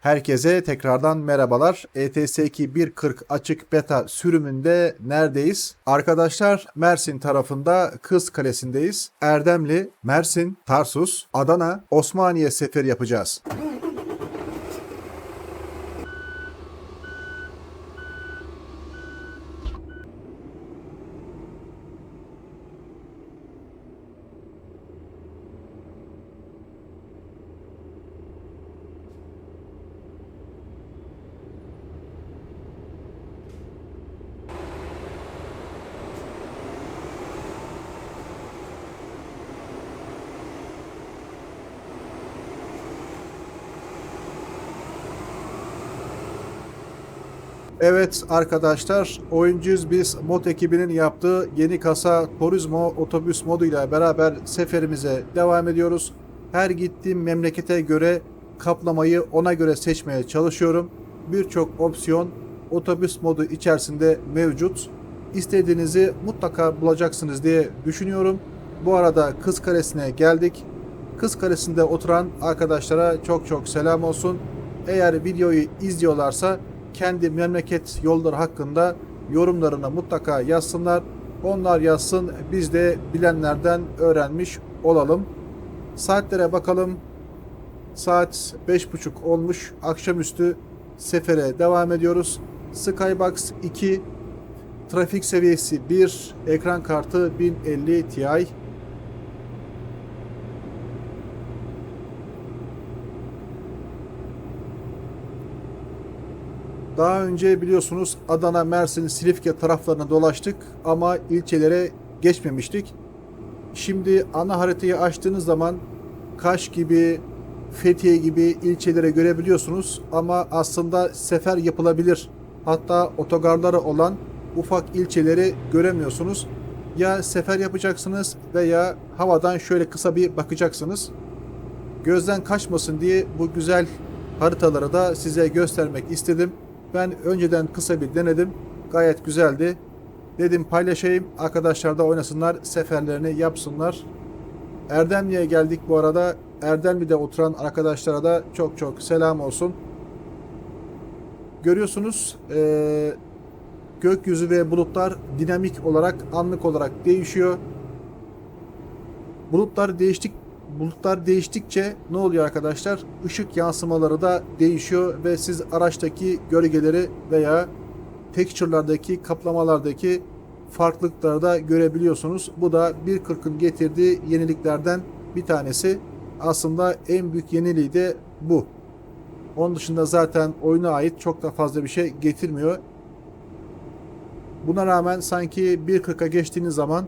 Herkese tekrardan merhabalar. ETS 1.40 açık beta sürümünde neredeyiz? Arkadaşlar Mersin tarafında Kız Kalesi'ndeyiz. Erdemli, Mersin, Tarsus, Adana, Osmaniye seferi yapacağız. Evet arkadaşlar, oyuncuyuz biz mod ekibinin yaptığı yeni kasa Turismo otobüs moduyla beraber seferimize devam ediyoruz. Her gittiğim memlekete göre kaplamayı ona göre seçmeye çalışıyorum. Birçok opsiyon otobüs modu içerisinde mevcut. İstediğinizi mutlaka bulacaksınız diye düşünüyorum. Bu arada Kız Kalesi'ne geldik. Kız Kalesi'nde oturan arkadaşlara çok çok selam olsun. Eğer videoyu izliyorlarsa kendi memleket yolları hakkında yorumlarını mutlaka yazsınlar. Onlar yazsın biz de bilenlerden öğrenmiş olalım. Saatlere bakalım. Saat 5.30 olmuş. Akşamüstü sefere devam ediyoruz. Skybox 2 Trafik seviyesi 1, ekran kartı 1050 Ti. Daha önce biliyorsunuz Adana, Mersin, Silifke taraflarına dolaştık ama ilçelere geçmemiştik. Şimdi ana haritayı açtığınız zaman Kaş gibi, Fethiye gibi ilçelere görebiliyorsunuz ama aslında sefer yapılabilir. Hatta otogarları olan ufak ilçeleri göremiyorsunuz. Ya sefer yapacaksınız veya havadan şöyle kısa bir bakacaksınız. Gözden kaçmasın diye bu güzel haritaları da size göstermek istedim. Ben önceden kısa bir denedim. Gayet güzeldi. Dedim paylaşayım. Arkadaşlar da oynasınlar. Seferlerini yapsınlar. Erdemli'ye geldik bu arada. Erdemli'de oturan arkadaşlara da çok çok selam olsun. Görüyorsunuz eee, gökyüzü ve bulutlar dinamik olarak anlık olarak değişiyor. Bulutlar değiştik bulutlar değiştikçe ne oluyor arkadaşlar? Işık yansımaları da değişiyor ve siz araçtaki gölgeleri veya texture'lardaki kaplamalardaki farklılıkları da görebiliyorsunuz. Bu da 1.40'ın getirdiği yeniliklerden bir tanesi. Aslında en büyük yeniliği de bu. Onun dışında zaten oyuna ait çok da fazla bir şey getirmiyor. Buna rağmen sanki 1.40'a geçtiğiniz zaman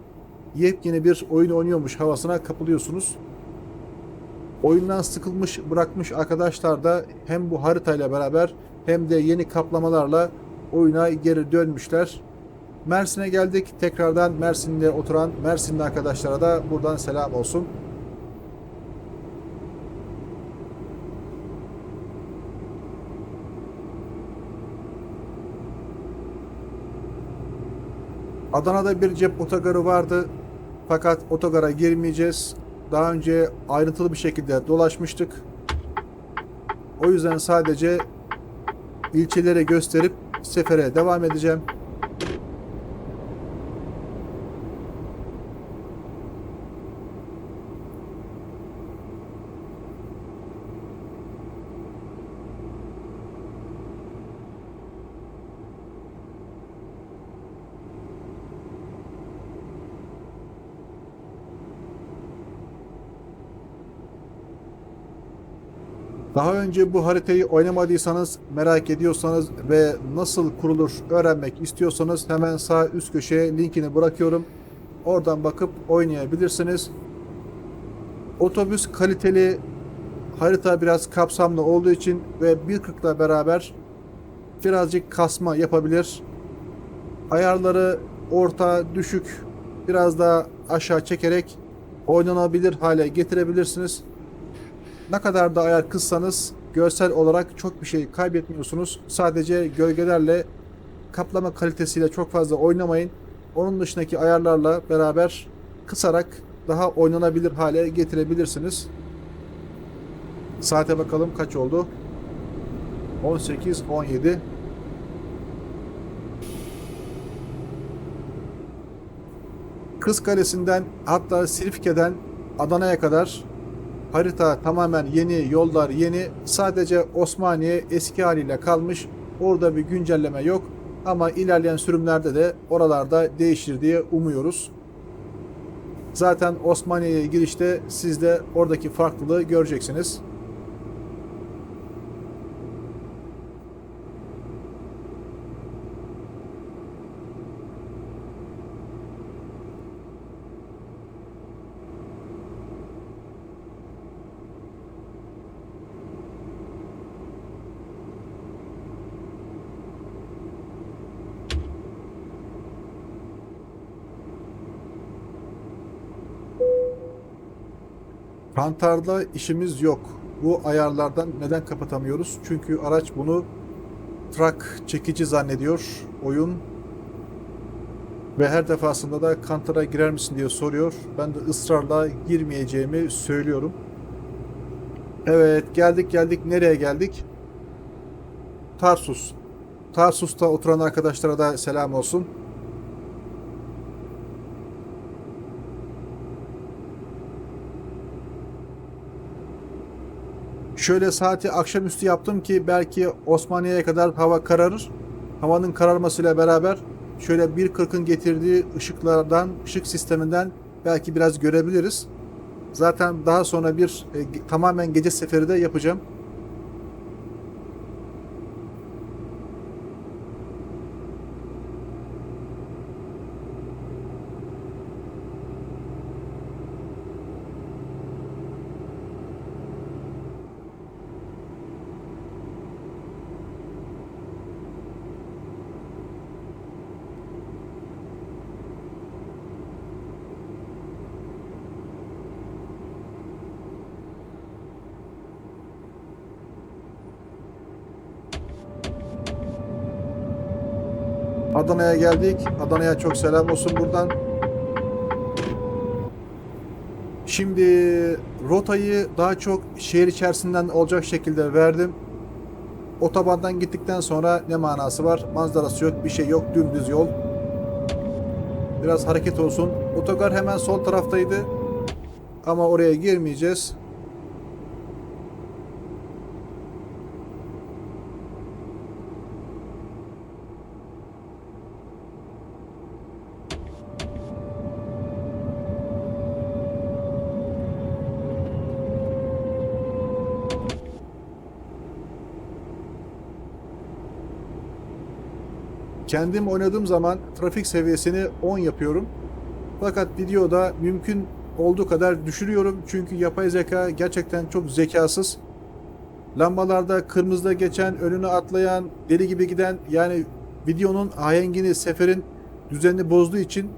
yepyeni bir oyun oynuyormuş havasına kapılıyorsunuz. Oyundan sıkılmış bırakmış arkadaşlar da hem bu haritayla beraber hem de yeni kaplamalarla oyuna geri dönmüşler. Mersin'e geldik. Tekrardan Mersin'de oturan Mersinli arkadaşlara da buradan selam olsun. Adana'da bir cep otogarı vardı. Fakat otogara girmeyeceğiz. Daha önce ayrıntılı bir şekilde dolaşmıştık. O yüzden sadece ilçelere gösterip sefere devam edeceğim. Daha önce bu haritayı oynamadıysanız, merak ediyorsanız ve nasıl kurulur öğrenmek istiyorsanız hemen sağ üst köşeye linkini bırakıyorum. Oradan bakıp oynayabilirsiniz. Otobüs kaliteli, harita biraz kapsamlı olduğu için ve 1.40'la beraber birazcık kasma yapabilir. Ayarları orta, düşük, biraz daha aşağı çekerek oynanabilir hale getirebilirsiniz. Ne kadar da ayar kıssanız görsel olarak çok bir şey kaybetmiyorsunuz. Sadece gölgelerle kaplama kalitesiyle çok fazla oynamayın. Onun dışındaki ayarlarla beraber kısarak daha oynanabilir hale getirebilirsiniz. Saate bakalım kaç oldu. 18, 17. Kız Kalesi'nden hatta Silifke'den Adana'ya kadar harita tamamen yeni, yollar yeni. Sadece Osmaniye eski haliyle kalmış. Orada bir güncelleme yok. Ama ilerleyen sürümlerde de oralarda değişir diye umuyoruz. Zaten Osmaniye'ye girişte siz de oradaki farklılığı göreceksiniz. Kantarda işimiz yok. Bu ayarlardan neden kapatamıyoruz? Çünkü araç bunu trak çekici zannediyor oyun. Ve her defasında da kantara girer misin diye soruyor. Ben de ısrarla girmeyeceğimi söylüyorum. Evet geldik geldik. Nereye geldik? Tarsus. Tarsus'ta oturan arkadaşlara da selam olsun. Şöyle saati akşamüstü yaptım ki belki Osmaniye'ye kadar hava kararır. Havanın kararmasıyla beraber şöyle 1.40'ın getirdiği ışıklardan, ışık sisteminden belki biraz görebiliriz. Zaten daha sonra bir e, tamamen gece seferi de yapacağım. Adana'ya geldik. Adana'ya çok selam olsun buradan. Şimdi rotayı daha çok şehir içerisinden olacak şekilde verdim. Otobandan gittikten sonra ne manası var? Manzarası yok, bir şey yok, dümdüz yol. Biraz hareket olsun. Otogar hemen sol taraftaydı. Ama oraya girmeyeceğiz. Kendim oynadığım zaman trafik seviyesini 10 yapıyorum. Fakat videoda mümkün olduğu kadar düşürüyorum. Çünkü yapay zeka gerçekten çok zekasız. Lambalarda kırmızıda geçen, önünü atlayan, deli gibi giden yani videonun ahengini, seferin düzenini bozduğu için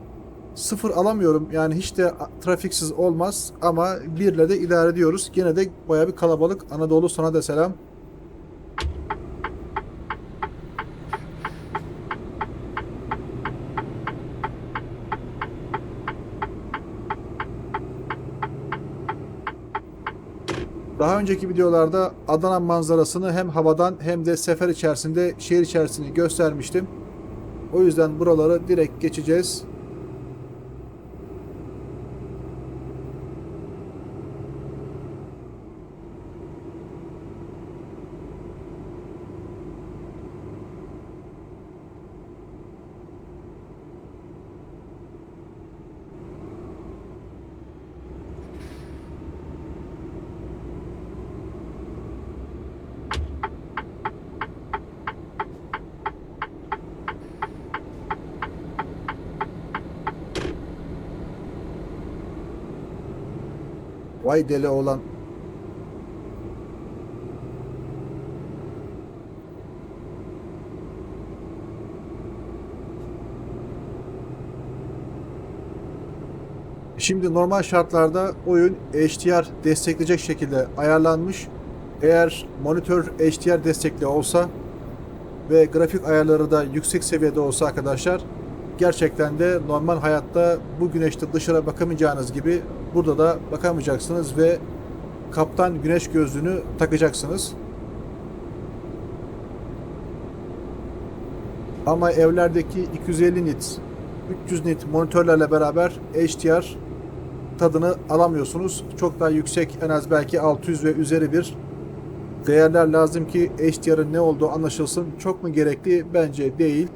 sıfır alamıyorum. Yani hiç de trafiksiz olmaz ama birle de idare ediyoruz. Gene de baya bir kalabalık. Anadolu sana da selam. Daha önceki videolarda Adana manzarasını hem havadan hem de sefer içerisinde şehir içerisini göstermiştim. O yüzden buraları direkt geçeceğiz. Vay deli olan. Şimdi normal şartlarda oyun HDR destekleyecek şekilde ayarlanmış. Eğer monitör HDR destekli olsa ve grafik ayarları da yüksek seviyede olsa arkadaşlar gerçekten de normal hayatta bu güneşte dışarı bakamayacağınız gibi burada da bakamayacaksınız ve kaptan güneş gözlüğünü takacaksınız. Ama evlerdeki 250 nit, 300 nit monitörlerle beraber HDR tadını alamıyorsunuz. Çok daha yüksek en az belki 600 ve üzeri bir değerler lazım ki HDR'ın ne olduğu anlaşılsın. Çok mu gerekli? Bence değil.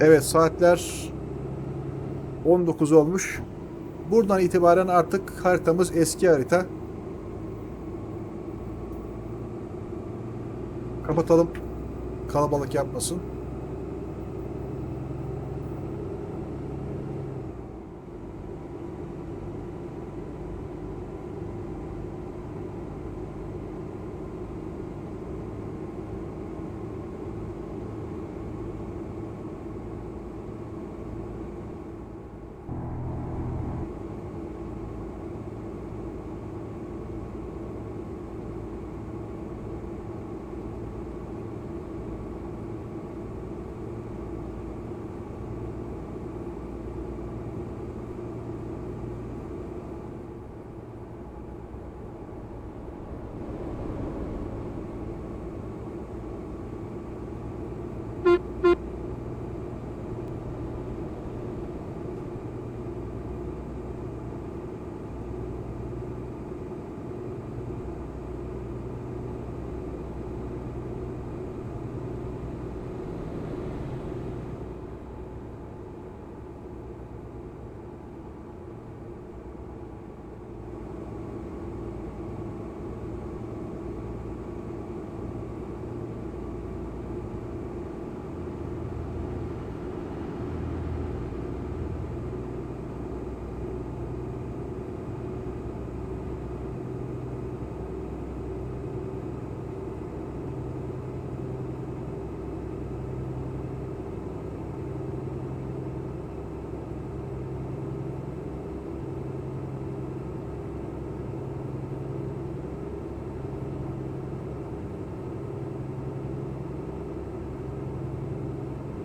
Evet saatler 19 olmuş. Buradan itibaren artık haritamız eski harita. Kapatalım. Kalabalık yapmasın.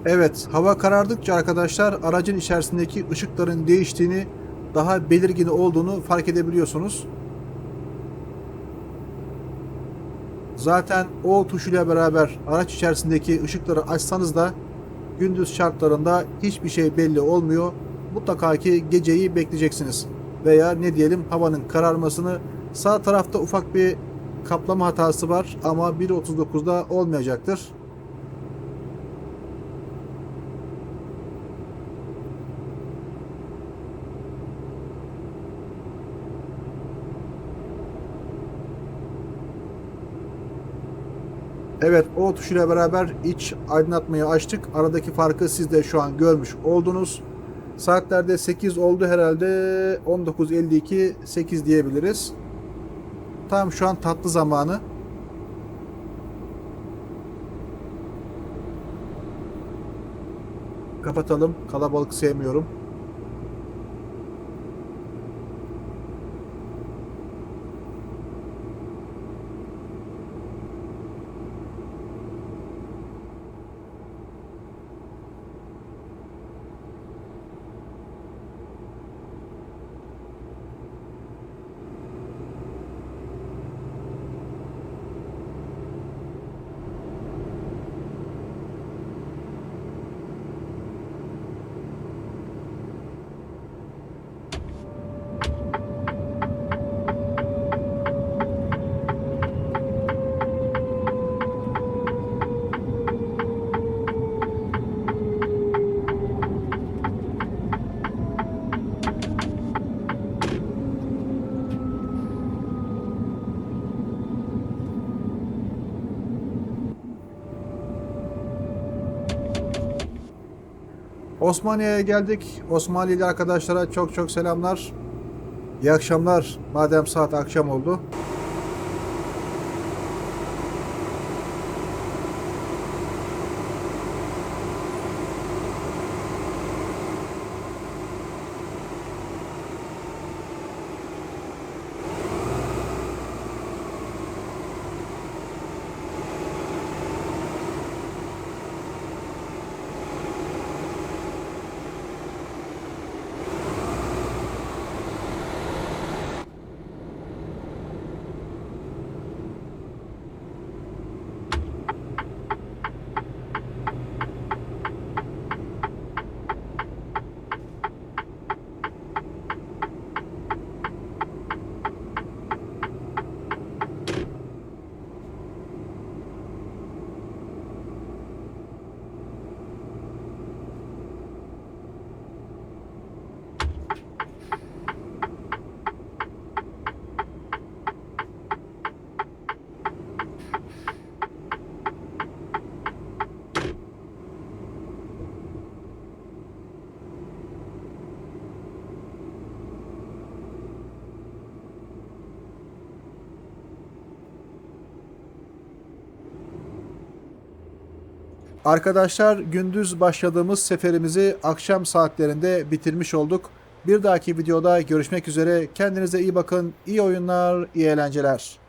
Evet, hava karardıkça arkadaşlar aracın içerisindeki ışıkların değiştiğini, daha belirgin olduğunu fark edebiliyorsunuz. Zaten O tuşuyla beraber araç içerisindeki ışıkları açsanız da gündüz şartlarında hiçbir şey belli olmuyor. Mutlaka ki geceyi bekleyeceksiniz. Veya ne diyelim havanın kararmasını sağ tarafta ufak bir kaplama hatası var ama 1.39'da olmayacaktır. Evet o tuşuyla beraber iç aydınlatmayı açtık. Aradaki farkı siz de şu an görmüş oldunuz. Saatlerde 8 oldu herhalde 19.52 8 diyebiliriz. Tam şu an tatlı zamanı. Kapatalım. Kalabalık sevmiyorum. Osmaniye'ye geldik. Osmaniyeli arkadaşlara çok çok selamlar. İyi akşamlar. Madem saat akşam oldu. Arkadaşlar gündüz başladığımız seferimizi akşam saatlerinde bitirmiş olduk. Bir dahaki videoda görüşmek üzere. Kendinize iyi bakın. İyi oyunlar, iyi eğlenceler.